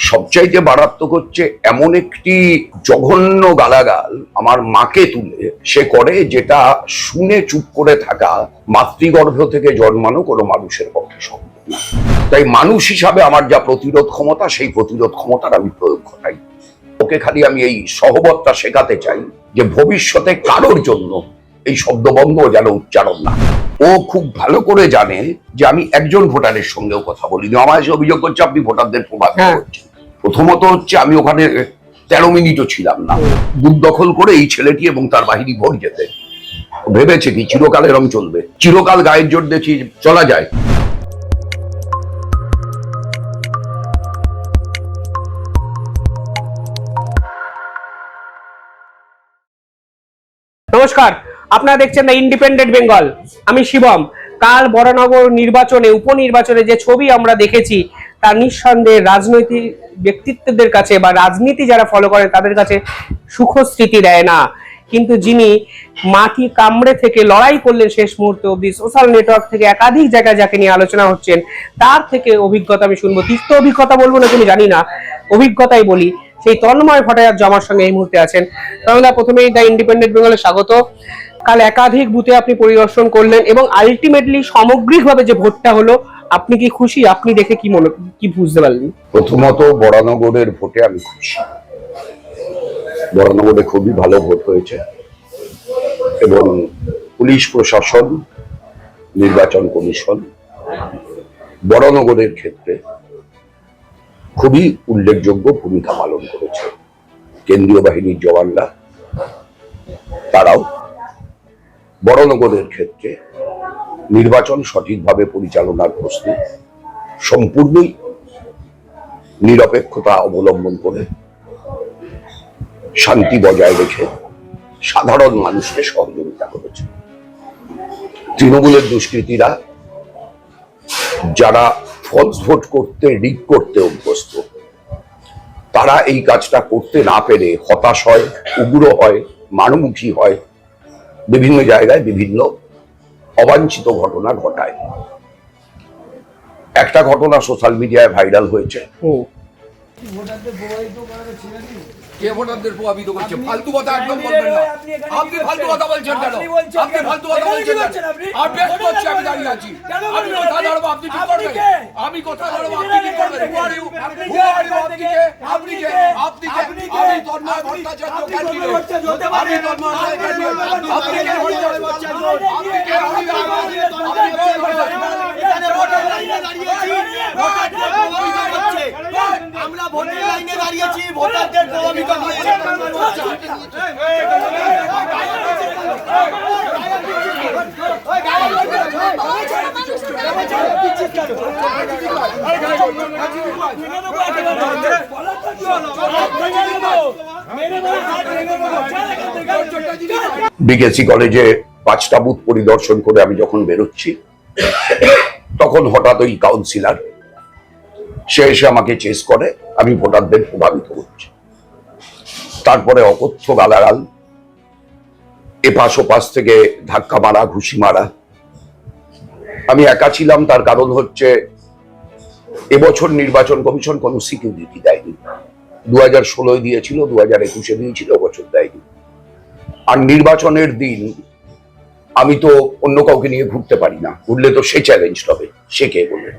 সবচাইতে মারাত্মক হচ্ছে এমন একটি জঘন্য গালাগাল আমার মাকে তুলে সে করে যেটা শুনে চুপ করে থাকা মাতৃগর্ভ থেকে জন্মানো কোনো মানুষের পক্ষে সম্ভব না। তাই মানুষ হিসাবে আমার যা প্রতিরোধ ক্ষমতা সেই প্রতিরোধ ক্ষমতার আমি প্রয়োগ ঘটাই। ওকে খালি আমি এই সহবতটা শেখাতে চাই যে ভবিষ্যতে কারোর জন্য এই শব্দবন্ধ যেন উচ্চারণ না। ও খুব ভালো করে জানে যে আমি একজন ভোটারের সঙ্গেও কথা বলিনি। আমার এসে অভিযোগ করছে আপনি ভোটারদের প্রভাব হ্যাঁ। করছেন প্রথমত হচ্ছে আমি ওখানে তেরো মিনিটও ছিলাম না। বুথ দখল করে এই ছেলেটি এবং তার বাহিনী ভোট যেতে ভেবেছে কি, চিরকাল এরম চলবে। চিরকাল গায়ের জোর দেখি চলা যায়। নমস্কার, আপনারা দেখছেন দ্য ইন্ডিপেন্ডেন্ট বেঙ্গল আমি শিবম। কাল বরানগর নির্বাচনে, উপনির্বাচনে যে ছবি আমরা দেখেছি তা নিঃসন্দেহে রাজনৈতিক ব্যক্তিত্বদের কাছে বা রাজনীতি যারা ফলো করে তাদের কাছে সুখ স্মৃতি দেয় না। কিন্তু যিনি মাটি কামড়ে থেকে লড়াই করলেন শেষ মুহূর্তে অবধি সোশ্যাল নেটওয়ার্ক থেকে একাধিক জায়গায় যাকে নিয়ে আলোচনা হচ্ছেন, তার থেকে অভিজ্ঞতা আমি শুনব। তিক্ত অভিজ্ঞতা বলব না তুমি জানি না, অভিজ্ঞতাই বলি। সেই তন্ময় ভট্টাচার্য আমার সঙ্গে এই মুহূর্তে আছেন। তন্ময়দা প্রথমেই দ্য ইন্ডিপেন্ডেন্ট বেঙ্গলে স্বাগত। কাল একাধিক বুথে আপনি পরিদর্শন করলেন এবং আলটিমেটলি সামগ্রিকভাবে যে ভোটটা হলো আপনি কি খুশি? আপনি দেখে কি মনে কি বুঝতে পারলেন? প্রথমত বরানগরের ভোটে আমি খুশি। বরানগরে খুবই ভালো ভোট হয়েছে। এবং পুলিশ প্রশাসন, নির্বাচন কমিশন বরানগরের ক্ষেত্রে খুবই উল্লেখযোগ্য ভূমিকা পালন করেছে। কেন্দ্রীয় বাহিনীর জওয়ানরা, তারাও বরানগরের ক্ষেত্রে নির্বাচন সঠিকভাবে পরিচালনার প্রশ্নে সম্পূর্ণই নিরপেক্ষতা অবলম্বন করে, শান্তি বজায় রেখে সাধারণ মানুষকে সহযোগিতা করেছে। তৃণমূলের দুষ্কৃতীরা যারা ফলস ভোট করতে রিক করতে অভ্যস্ত, তারা এই কাজটা করতে না পেরে হতাশ হয়, উগ্র হয় মানমুখী হয়, বিভিন্ন জায়গায় বিভিন্ন অবাঞ্ছিত ঘটনা ঘটায়। একটা ঘটনা সোশ্যাল মিডিয়ায় ভাইরাল হয়েছে। কে ভোটারদের প্রভাবিত করছে ফালতু কথা একদম বলবেন না আপনি ফালতু কথা বলছেন কেন আপনি ফালতু কথা বলছেন কেন আমি বেশ করছি আমি দাঁড়িয়ে আছি আমি কথা লড়বো আপনি কি করবেন আমি কথা লড়বো আপনি কি করবেন Who are you? Who are you? আপনি কে আপনি কে আপনি কে আমি তন্ময় ভট্টাচার্য ক্যান্ডিডেট আমি তন্ময় ক্যান্ডিডেট আপনি কে ভোটার আপনি কে আমি আপনি কে ভোটার আমরা ভোটের লাইনে দাঁড়িয়েছি ভোটারদের প্রভাবিত বিকেসি কলেজে পাঁচটা বুথ পরিদর্শন করে আমি যখন বেরোচ্ছি তখন হঠাৎ ওই কাউন্সিলর সে এসে আমাকে চেস করে, আমি ভোটারদের প্রভাবিত করছি। তারপরে অকথ্য গালাগাল, এপাশ ওপাশ থেকে ধাক্কা মারা, ঘুষি মারা। আমি একা ছিলাম, তার কারণ হচ্ছে এবছর নির্বাচন কমিশন কোনো সিকিউরিটি দেয়নি। দু হাজার ষোলোয় দিয়েছিল দু হাজার একুশে দিয়েছিল এবছর দেয়নি। আর নির্বাচনের দিন আমি তো অন্য কাউকে নিয়ে ঘুরতে পারি না। ঘুরলে তো সে চ্যালেঞ্জ হবে, সে কে বলবে?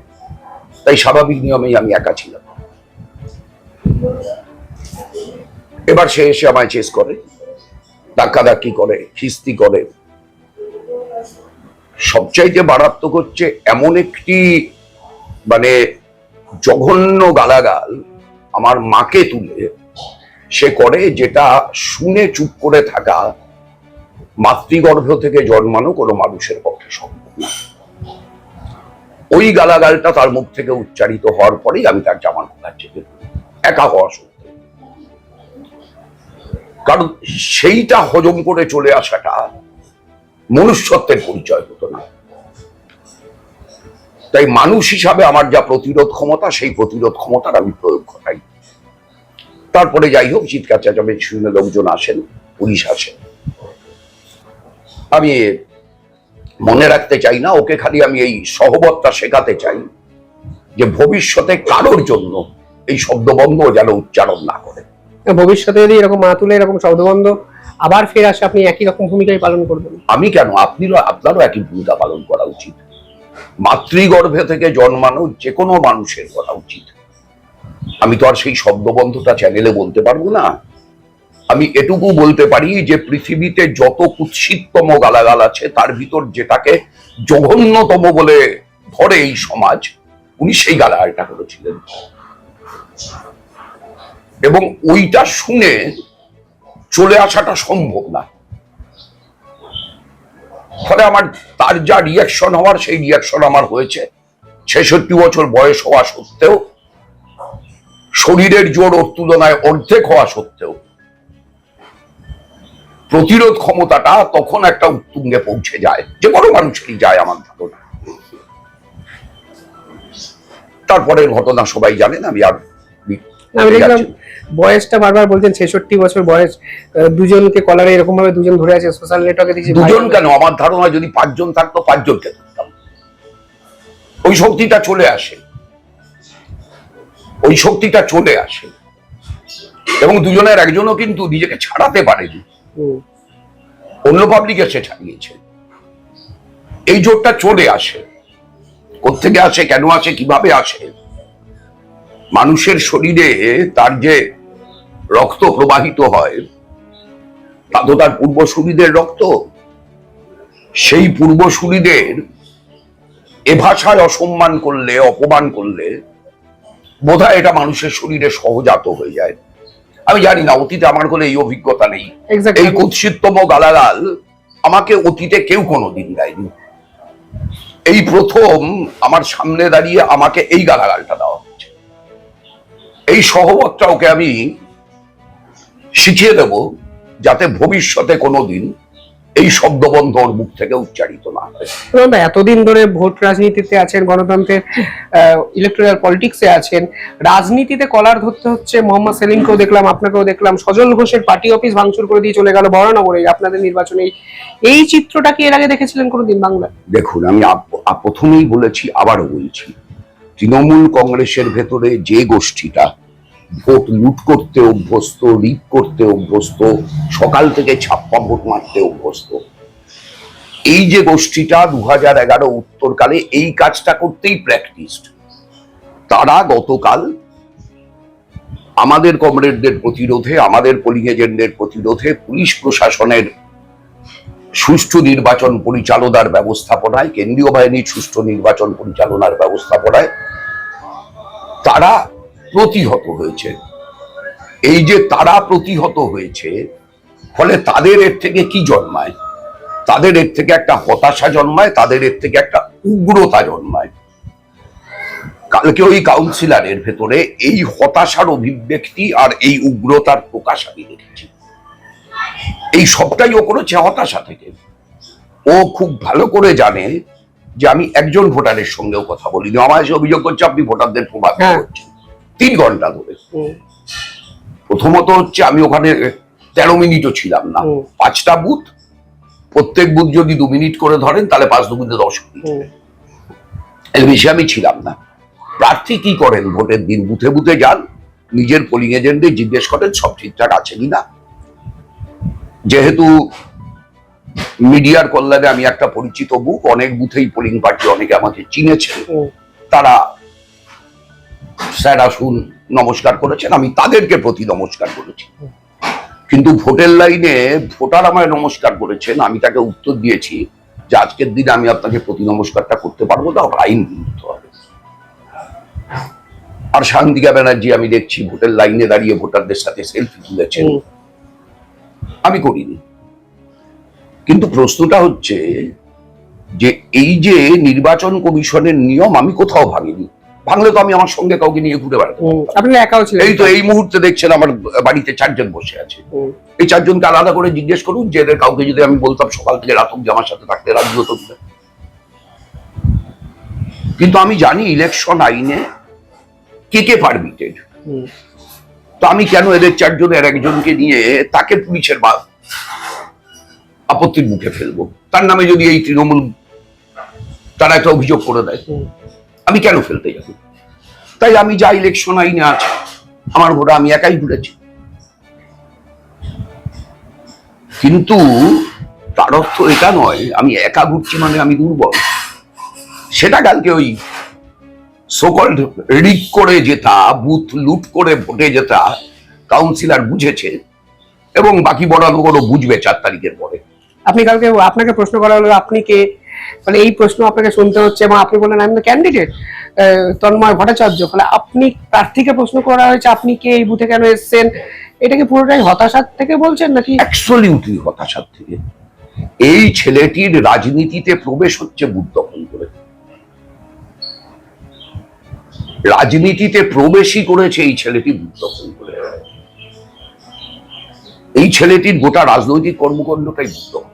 তাই স্বাভাবিক নিয়মেই আমি একা ছিলাম। এবার সে এসে আমায় চেস করে, ধাক্কাধাক্কি করে, খিস্তি করে। সবচাইতে মারাত্মক হচ্ছে এমন একটি মানে জঘন্য গালাগাল আমার মাকে তুলে সে করে যেটা শুনে চুপ করে থাকা মাতৃগর্ভ থেকে জন্মানো কোনো মানুষের পক্ষে সম্ভব। ওই গালাগালটা তার মুখ থেকে উচ্চারিত হওয়ার পরেই আমি তার জামার খোলার চেপে একা হওয়া সত্ত্বেও কারণ সেইটা হজম করে চলে আসাটা মনুষ্যত্বের পরিচয় হতো না। তাই মানুষ হিসাবে আমার যা প্রতিরোধ ক্ষমতা, সেই প্রতিরোধ ক্ষমতার আমি প্রয়োগ ঘটাই। তারপরে যাই হোক, চিৎকার চেঁচামেচি শুনে লোকজন আসেন, পুলিশ আসেন আমি মনে রাখতে চাই না ওকে খালি আমি এই সহবতটা শেখাতে চাই যে ভবিষ্যতে কারোর জন্য এই শব্দবন্ধ যেন উচ্চারণ না করে। ভবিষ্যতে যদি এরকম মাতুলে এরকম শব্দবন্ধ আবার ফের আসে আপনি একই রকম ভূমিকাই পালন করবেন? আমি কেন? আপনিও আপনারও একই ভূমিকা পালন করা উচিত। মাতৃগর্ভে থেকে জন্মানো যে কোনো মানুষের করা উচিত। আমি তো আর সেই শব্দবন্ধটা চ্যানেলে বলতে পারব না। আমি এটুকু বলতে পারি যে পৃথিবীতে যত কুৎসিততম গালাগাল আছে, তার ভিতর যেটাকে জঘন্যতম বলে ধরে এই সমাজ, উনি সেই গালাগালটা করেছিলেন। এবং ওইটা শুনে চলে আসাটা সম্ভব না। ফলে আমার তার যা রিয়াকশন হওয়ার সেই রিয়াকশন আমার হয়েছে। ছেষট্টি বছর বয়স হওয়া সত্ত্বেও, শরীরের জোর ওর তুলনায় অর্ধেক হওয়া সত্ত্বেও প্রতিরোধ ক্ষমতাটা তখন একটা উত্তুঙ্গে পৌঁছে যায় যে কোনো মানুষেরই যায় আমার ধারণা তারপরের ঘটনা সবাই জানেন আমি আর। বয়সটা বারবার বলছেন ছেষট্টি বছর বয়স দুজনকে কলারে এরকম ভাবে দুজন ধরে আছে সোশ্যাল নেটওয়ার্কে দিয়েছে দুজন কেন? আমার ধারণা যদি পাঁচজন থাকতো পাঁচজনকে ধরতাম। ওই শক্তিটা চলে আসে। ওই শক্তিটা চলে আসে। এবং দুজনের একজনও কিন্তু নিজেকে ছাড়াতে পারেনি। অন্য পাবলিক এসে ছাড়িয়েছে। এই জোরটা চলে আসে। কোথেকে আসে, কেন আসে, কীভাবে আসে? মানুষের শরীরে তার যে রক্ত প্রবাহিত হয়, তা তো তার পূর্বসূরীদের রক্ত। সেই পূর্বসূরীদের এ ভাষায় অসম্মান করলে, অপমান করলে, বোধহয় এটা মানুষের শরীরে সহজাত হয়ে যায়। আমি জানি না অতীতে আমার কোনো এই অভিজ্ঞতা নেই। এই কুৎসিতম গালাগাল আমাকে অতীতে কেউ কোনো দিন দেয়নি। এই প্রথম আমার সামনে দাঁড়িয়ে আমাকে এই গালাগালটা দেওয়া হচ্ছে। এই সহবতটা ওকে আমি শিখিয়ে দেব যাতে ভবিষ্যতে কোনোদিন এই শব্দবন্ধ ওর মুখ থেকে উচ্চারিত না হয়। এতদিন ধরে ভোট রাজনীতিতে আছেন গণতন্ত্রের ইলেকট্রাল পলিটিক্সে আছেন রাজনীতিতে কলার ধরতে হচ্ছে মোহাম্মদ সেলিমকেও দেখলাম আপনাকেও দেখলাম সজল ঘোষের পার্টি অফিস ভাঙচুর করে দিয়ে চলে গেল বরানগরে আপনাদের নির্বাচনে। এই- চিত্রটা কি এর আগে দেখেছিলেন কোনোদিন বাংলায়? দেখুন আমি প্রথমেই বলেছি আবারও বলছি তৃণমূল কংগ্রেসের ভেতরে যে গোষ্ঠীটা ভোট লুট করতে অভ্যস্ত লিক করতে অভ্যস্ত, সকাল থেকে ছাপ্পা ভোট মারতে অভ্যস্ত। এই যে গোষ্ঠীটা দু হাজার এগারো উত্তরকালে এই কাজটা করতেই প্র্যাকটিসড তারা গতকাল আমাদের কমরেডদের প্রতিরোধে, আমাদের পোলিং এজেন্টদের প্রতিরোধে পুলিশ প্রশাসনের সুষ্ঠু নির্বাচন পরিচালনার ব্যবস্থাপনায়, কেন্দ্রীয় বাহিনীর সুষ্ঠু নির্বাচন পরিচালনার ব্যবস্থাপনায় তারা প্রতিহত হয়েছে। এই যে তারা প্রতিহত হয়েছে ফলে তাদের এর থেকে কি জন্মায়? তাদের এর থেকে একটা হতাশা জন্মায় তাদের এর থেকে একটা উগ্রতা জন্মায়। কালকে ওই কাউন্সিলরের ভেতরে এই হতাশার অভিব্যক্তি আর এই উগ্রতার প্রকাশ আমি দেখেছি। এই সবটাই ও করেছে হতাশা থেকে। ও খুব ভালো করে জানে যে আমি একজন ভোটারের সঙ্গেও কথা বলিনি। আমার এসে অভিযোগ করছে আপনি ভোটারদের প্রভাব হ্যাঁ। করছেন। তিন ঘণ্টা ধরে। প্রথমত হচ্ছে আমি ওখানে তেরো মিনিটও ছিলাম না। পাঁচটা বুথ প্রত্যেক বুথ যদি দু মিনিট করে ধরেন তাহলে পাঁচ দু মিনিটে দশ মিনিট। এর বেশি আমি ছিলাম না। প্রার্থী কি করেন ভোটের দিন? বুথে বুথে যান নিজের পোলিং এজেন্টে জিজ্ঞেস করেন সব ঠিকঠাক আছে কিনা? যেহেতু মিডিয়ার কল্যাণে আমি একটা পরিচিত বুক অনেক বুথেই পোলিং পার্টি অনেকে আমাকে চিনেছে তারা স্যার আসুন নমস্কার করেছেন আমি তাদেরকে প্রতি নমস্কার করেছি। কিন্তু ভোটের লাইনে ভোটার আমায় নমস্কার করেছেন আমি তাকে উত্তর দিয়েছি যে আজকের দিনে আমি আপনাকে প্রতি নমস্কারটা করতে পারব না আইন বিরুদ্ধ হবে। আর শান্তিকা ব্যানার্জি আমি দেখছি ভোটের লাইনে দাঁড়িয়ে ভোটারদের সাথে সেলফি তুলেছেন। আমি করিনি। কিন্তু প্রশ্নটা হচ্ছে যে এই যে নির্বাচন কমিশনের নিয়ম আমি কোথাও ভাঙিনি। ভাঙলে তো আমি আমার সঙ্গে কাউকে নিয়ে ঘুরে বেড়াবো আপনি একাও ছিলেন এই তো এই মুহূর্তে দেখছেন আমার বাড়িতে চারজন বসে আছে। এই চারজনকে আলাদা করে জিজ্ঞেস করুন যে এদের কাউকে যদি আমি বলতাম সকাল থেকে রাত অব্দি আমার সাথে থাকতে রাজি হতো কিনা। কিন্তু আমি জানি ইলেকশন আইনে কে কে পারমিটেড। তো আমি কেন এদের চারজনের একজনকে নিয়ে তাকে পুলিশের বা আপত্তির মুখে ফেলব? তার নামে যদি এই তৃণমূল তারা একটা অভিযোগ করে দেয়। আমি কেন ফেলতে যাব? তাই আমি যা ইলেকশন আইনে আছে, আমার ভোটা আমি একাই ঘুরেছি কিন্তু তার অর্থ এটা নয়, আমি একা ঘুরছি মানে আমি দুর্বল। সেটা কালকে ওই সোকল্ড রিক করে যেটা বুথ লুট করে ভোটে যেটা কাউন্সিলর বুঝেছে, এবং বাকি বড়ানগরও বুঝবে চার তারিখের পরে। আপনি কালকে আপনাকে প্রশ্ন করা হলো, আপনি কে? ফলে এই প্রশ্ন আপনাকে শুনতে হচ্ছে এবং আপনি বললেন, আমি ক্যান্ডিডেট তন্ময় ভট্টাচার্য ফলে আপনি প্রার্থীকে প্রশ্ন করা হয়েছে, আপনি কে, এই বুথে কেন এসেছেন? এটা কি পুরোটাই হতাশার থেকে বলছেন নাকি? অ্যাবসলিউটলি হতাশার থেকে। এই ছেলেটির রাজনীতিতে প্রবেশ হচ্ছে বুথ দখল করে। রাজনীতিতে প্রবেশই করেছে এই ছেলেটি বুথ দখল করে। এই ছেলেটির গোটা রাজনৈতিক কর্মকাণ্ডটাই বুথ দখলে।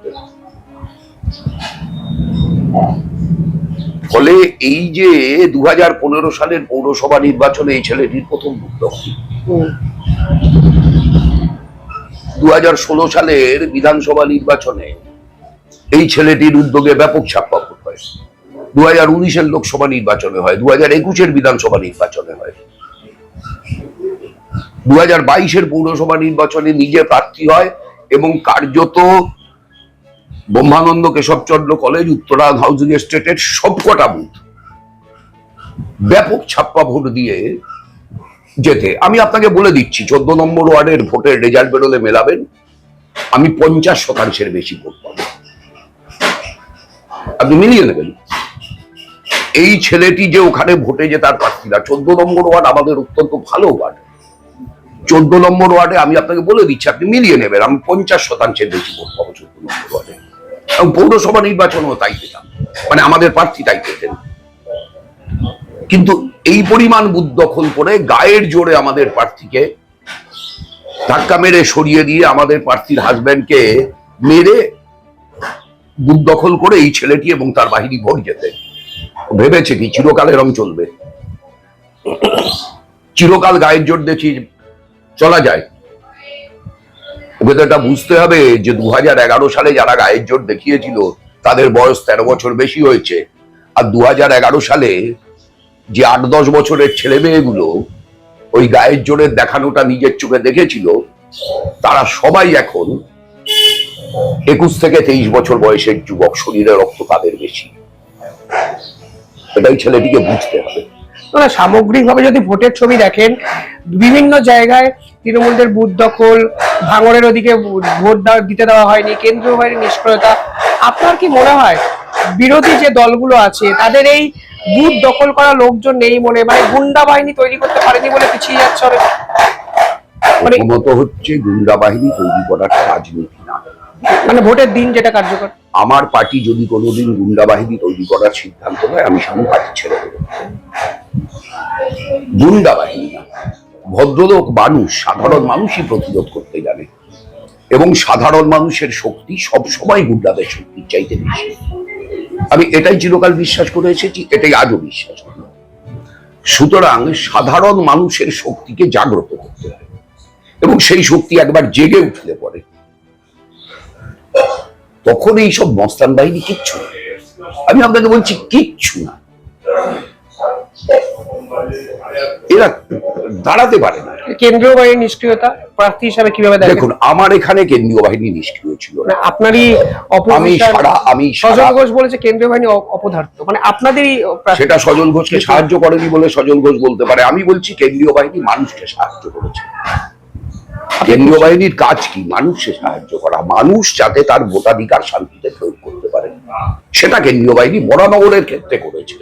ফলে এই যে দু সালের পৌরসভা নির্বাচনে এই ছেলেটির প্রথম হুম। দু সালের বিধানসভা নির্বাচনে এই ছেলেটির উদ্যোগে ব্যাপক ভোট হয় দু হাজার উনিশের লোকসভা নির্বাচনে হয় দু হাজার একুশের বিধানসভা নির্বাচনে হয় দু হাজার বাইশের পৌরসভা নির্বাচনে নিজে প্রার্থী হয় এবং কার্যত ব্রহ্মানন্দ কেশবচন্দ্র কলেজ উত্তরা হাউজিং এস্টেটের সবকটা বুথ ব্যাপক ছাপ্পা ভোট দিয়ে যেতে। আমি আপনাকে বলে দিচ্ছি, চোদ্দ নম্বর ওয়ার্ডের ভোটের রেজাল্ট বেরোলে মেলাবেন, আমি পঞ্চাশ শতাংশের বেশি ভোট পাবো। আপনি মিলিয়ে নেবেন। এই ছেলেটি যে ওখানে ভোটে যে তার প্রার্থীরা চোদ্দ নম্বর ওয়ার্ড আমাদের অত্যন্ত ভালো ওয়ার্ড। চোদ্দ নম্বর ওয়ার্ডে আমি আপনাকে বলে দিচ্ছি, আপনি মিলিয়ে নেবেন, আমি পঞ্চাশ শতাংশের বেশি ভোট পাবো চোদ্দ নম্বর ওয়ার্ডে। এবং পৌরসভা নির্বাচনও তাই পেতাম। মানে আমাদের প্রার্থী তাই পেতেন। কিন্তু এই পরিমাণ বুথ দখল করে গায়ের জোরে আমাদের প্রার্থীকে ধাক্কা মেরে সরিয়ে দিয়ে আমাদের প্রার্থীর হাজব্যান্ডকে মেরে বুথ দখল করে এই ছেলেটি এবং তার বাহিনী ভোট যেতে ভেবেছে কি চিরকাল এরম চলবে। চিরকাল গায়ের জোর দেখি চলা যায়। ওকে তো এটা বুঝতে হবে যে দু সালে যারা গায়ের জোর দেখিয়েছিল, তাদের বয়স তেরো বছর বেশি হয়েছে। আর দু সালে যে আট দশ বছরের ছেলে মেয়েগুলো ওই গায়ের জোরের দেখানোটা নিজের চোখে দেখেছিল, তারা সবাই এখন একুশ থেকে তেইশ বছর বয়সের যুবক শরীরে রক্ত তাদের বেশি। এটাই ছেলেটিকে বুঝতে হবে। না সামগ্রিকভাবে যদি ভোটের ছবি দেখেন বিভিন্ন জায়গায় তৃণমূলদের বুথ দখল ভাঙরের ওদিকে ভোট দিতে দেওয়া হয়নি কেন্দ্রীয় বাহিনীর নিষ্ক্রিয়তা আপনার কি মনে হয় বিরোধী যে দলগুলো আছে তাদের এই বুথ দখল করা লোকজন নেই মনে মানে গুন্ডা বাহিনী তৈরি করতে পারেনি বলে পিছিয়ে যাচ্ছে অনেক মানে প্রথমত হচ্ছে গুন্ডা বাহিনী তৈরি করাটা রাজনীতি না মানে ভোটের দিন যেটা কার্যকর। আমার পার্টি যদি কোনোদিন গুন্ডা বাহিনী তৈরি করার সিদ্ধান্ত নেয় আমি সামনে পার্টি ছেড়ে দেবো। গুন্ডা বাহিনী। ভদ্রলোক, মানুষ, সাধারণ মানুষই প্রতিরোধ করতে জানে। এবং সাধারণ মানুষের শক্তি সব সময় গুন্ডাদের শক্তির চাইতে বেশি। আমি এটাই চিরকাল বিশ্বাস করে এসেছি, এটাই আজও বিশ্বাস করি। সুতরাং সাধারণ মানুষের শক্তিকে জাগ্রত করতে হয় এবং সেই শক্তি একবার জেগে উঠলে পরে। তখন এই সব মস্তান বাহিনী কিচ্ছু না। আমি আপনাকে বলছি, কিচ্ছু না। এরা দাঁড়াতে পারে না। কেন্দ্রীয় বাহিনীর নিষ্ক্রিয়তা প্রার্থী হিসাবে কীভাবে দেখুন আমার এখানে কেন্দ্রীয় বাহিনী নিষ্ক্রিয় ছিল মানে না আপনারই আমি সারা আমি সজল ঘোষ বলেছে কেন্দ্রীয় বাহিনী অপদার্থ। মানে আপনাদেরই সেটা সজল ঘোষকে সাহায্য করেনি বলে সজল ঘোষ বলতে পারে। আমি বলছি কেন্দ্রীয় বাহিনী মানুষকে সাহায্য করেছে। কেন্দ্রীয় বাহিনীর কাজ কি? মানুষকে সাহায্য করা। মানুষ যাতে তার ভোটাধিকার শান্তিতে প্রয়োগ করতে পারে। সেটা কেন্দ্রীয় বাহিনী বরানগরের ক্ষেত্রে করেছে।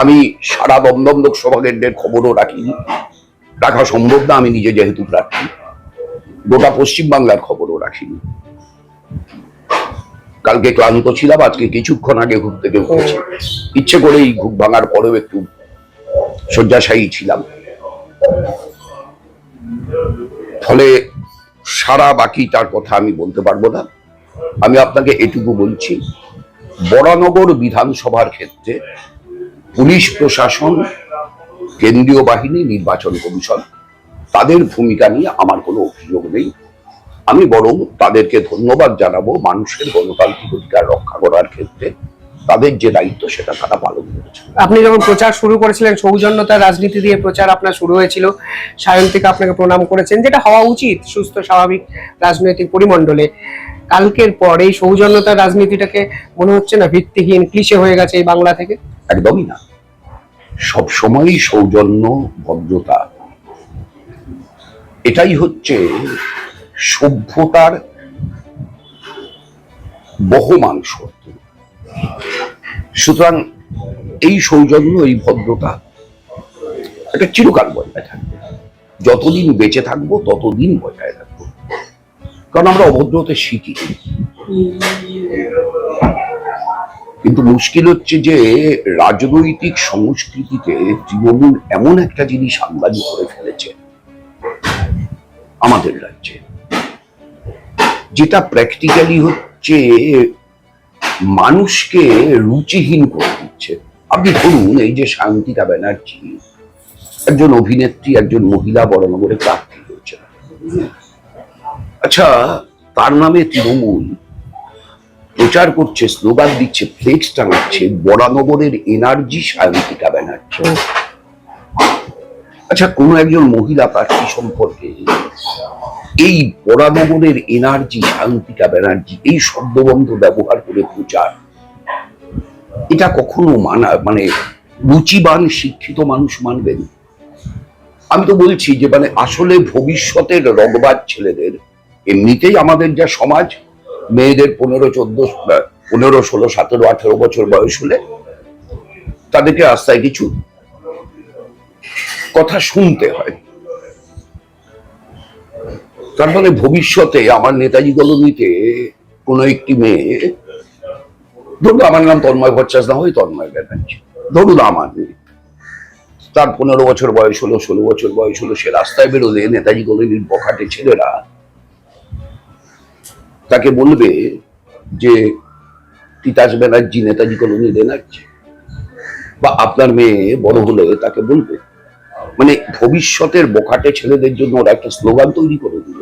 আমি সারা দমদম লোকসভা কেন্দ্রের খবরও রাখিনি রাখা সম্ভব না, আমি নিজে যেহেতু প্রার্থী। গোটা পশ্চিম বাংলার খবরও রাখিনি কালকে ক্লান্ত ছিলাম, আজকে কিছুক্ষণ আগে ঘুম থেকে উঠেছি। ইচ্ছে করেই ঘুম ভাঙার পরেও একটু শয্যাশায়ী ছিলাম। ফলে সারা বাকি তার কথা আমি বলতে পারব না। আমি আপনাকে এটুকু বলছি, বরানগর বিধানসভার ক্ষেত্রে পুলিশ প্রশাসন কেন্দ্রীয় বাহিনী নির্বাচন কমিশন তাদের ভূমিকা নিয়ে আমার কোনো অভিযোগ নেই। আমি বরং তাদেরকে ধন্যবাদ জানাব মানুষের গণতান্ত্রিক অধিকার রক্ষা করার ক্ষেত্রে। তাদের যে দায়িত্ব সেটা তারা পালন করেছে। আপনি যখন প্রচার শুরু করেছিলেন সৌজন্যতার রাজনীতি দিয়ে প্রচার আপনার শুরু হয়েছিল সায়ন্তিকা আপনাকে প্রণাম করেছেন যেটা হওয়া উচিত সুস্থ স্বাভাবিক রাজনৈতিক পরিমণ্ডলে। কালকের পর এই সৌজন্যতার রাজনীতিটাকে মনে হচ্ছে না ভিত্তিহীন ক্লিশে হয়ে গেছে এই বাংলা থেকে? একদমই না। সবসময়ই সৌজন্য, ভদ্রতা। এটাই হচ্ছে সভ্যতার বহমান সত্য সুতরাং এই সৌজন্য, এই ভদ্রতা এটা চিরকাল বজায় থাকবে। যতদিন বেঁচে থাকব, ততদিন বজায় থাকব। কারণ আমরা অভদ্রতে শিখি। কিন্তু মুশকিল হচ্ছে যে রাজনৈতিক সংস্কৃতিতে তৃণমূল এমন একটা জিনিস আমদানি করে ফেলেছে আমাদের রাজ্যে। যেটা প্র্যাকটিক্যালি হচ্ছে মানুষকে রুচিহীন করে দিচ্ছে। আপনি ধরুন এই যে শান্তিকা ব্যানার্জি, একজন অভিনেত্রী, একজন মহিলা বড়নগরে প্রার্থী হয়েছে আচ্ছা তার নামে তৃণমূল প্রচার করছে স্লোগান দিচ্ছে ফ্লেক্স টাঙাচ্ছে বরানগরের এনার্জি সায়ন্তিকা ব্যানার্জি। আচ্ছা কোন একজন মহিলা প্রার্থী সম্পর্কে এই বরানগরের এনার্জি সায়ন্তিকা ব্যানার্জি এই শব্দবন্ধ ব্যবহার করে প্রচার এটা কখনো মানা মানে রুচিবান শিক্ষিত মানুষ মানবেন? আমি তো বলছি যে মানে আসলে ভবিষ্যতের রগবাজ ছেলেদের এমনিতেই আমাদের যা সমাজ মেয়েদের পনেরো, চোদ্দ পনেরো, ষোলো, সতেরো, আঠেরো বছর বয়স হলে তাদেরকে রাস্তায় কিছু কথা শুনতে হয়। তার মানে ভবিষ্যতে আমার নেতাজি কলোনিতে কোনো একটি মেয়ে, ধরুন আমার নাম তন্ময় ভট্টাচার্য, না হয় তন্ময় ব্যানার্জি, ধরুন আমার মেয়ে, তার পনেরো বছর বয়স হলো, ষোলো বছর বয়স হলো, সে রাস্তায় বেরোলে নেতাজি কলোনির বখাটে ছেলেরা তাকে বলবে যে তিতাস ব্যানার্জি নেতাজি কলোনি ব্যানার্জি। বা আপনার মেয়ে বড় হলে তাকে বলবে। মানে ভবিষ্যতের বোকাটে ছেলেদের জন্য ওরা একটা স্লোগান তৈরি করে দিল।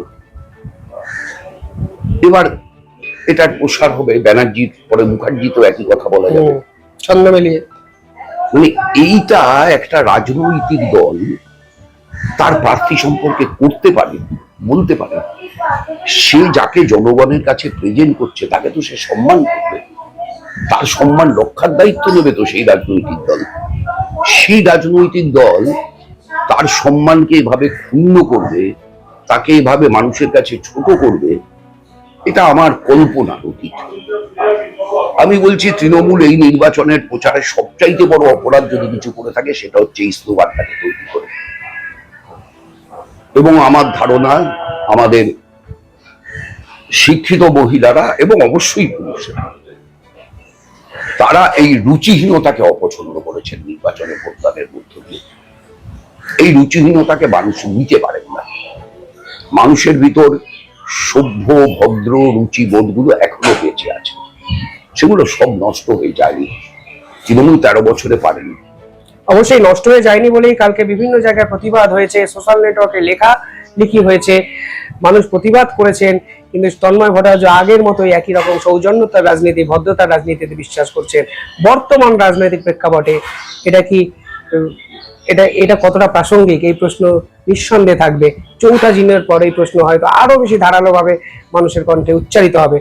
এবার এটার প্রসার হবে ব্যানার্জির পরে মুখার্জি তো একই কথা বলা যাবে। ছন্দ মিলিয়ে। মানে এইটা একটা রাজনৈতিক দল তার প্রার্থী সম্পর্কে করতে পারে। বলতে পারে। সে যাকে জনগণের কাছে প্রেজেন্ট করছে, তাকে তো সে সম্মান করবে। তার সম্মান রক্ষার দায়িত্ব নেবে তো সেই রাজনৈতিক দল। সেই রাজনৈতিক দল তার সম্মানকে এভাবে ক্ষুণ্ণ করবে, তাকে এভাবে মানুষের কাছে ছোট করবে, এটা আমার কল্পনার অতীত। আমি বলছি, তৃণমূল এই নির্বাচনের প্রচারে সবচাইতে বড় অপরাধ যদি কিছু করে থাকে, সেটা হচ্ছে এই স্লোগানটাকে তৈরি করে। এবং আমার ধারণা আমাদের শিক্ষিত মহিলারা এবং অবশ্যই পুরুষেরা, তারা এই রুচিহীনতাকে অপছন্দ করেছেন নির্বাচনের ভোটদানের মধ্য দিয়ে। এই রুচিহীনতাকে মানুষ নিতে পারেন না। মানুষের ভিতর সভ্য, ভদ্র রুচি বোধগুলো এখনও বেঁচে আছে। সেগুলো সব নষ্ট হয়ে যায়নি। তৃণমূল তেরো বছরে পারেনি। অবশ্যই নষ্ট হয়ে যায়নি বলেই কালকে বিভিন্ন জায়গায় প্রতিবাদ হয়েছে। সোশ্যাল নেটওয়ার্কে লেখা লিখি হয়েছে। মানুষ প্রতিবাদ করেছেন, কিন্তু তন্ময় ভট্টাচার্য আগের মতোই একই রকম সৌজন্যতার রাজনীতি ভদ্রতার রাজনীতিতে বিশ্বাস করছেন। বর্তমান রাজনৈতিক প্রেক্ষাপটে এটা কি, এটা এটা কতটা প্রাসঙ্গিক? এই প্রশ্ন নিঃসন্দেহে থাকবে। চৌঠা জিনের পর এই প্রশ্ন হয়তো আরও বেশি ধারালোভাবে মানুষের কণ্ঠে উচ্চারিত হবে।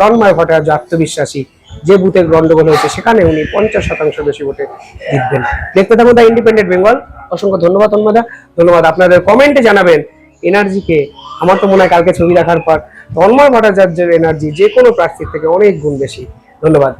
তন্ময় ভট্টাচার্য আত্মবিশ্বাসী। যে বুথের গন্ডগোল হয়েছে, সেখানে উনি পঞ্চাশ শতাংশ বেশি ভোটে জিতবেন। দেখতে থাকুন দা ইন্ডিপেন্ডেন্ট বেঙ্গল অসংখ্য ধন্যবাদ অন্যদা ধন্যবাদ। আপনাদের কমেন্টে জানাবেন এনার্জিকে আমার তো মনে হয় কালকে ছবি দেখার পর তন্ময় ভট্টাচার্যের এনার্জি যে কোনো প্রার্থীর থেকে অনেক গুণ বেশি। ধন্যবাদ।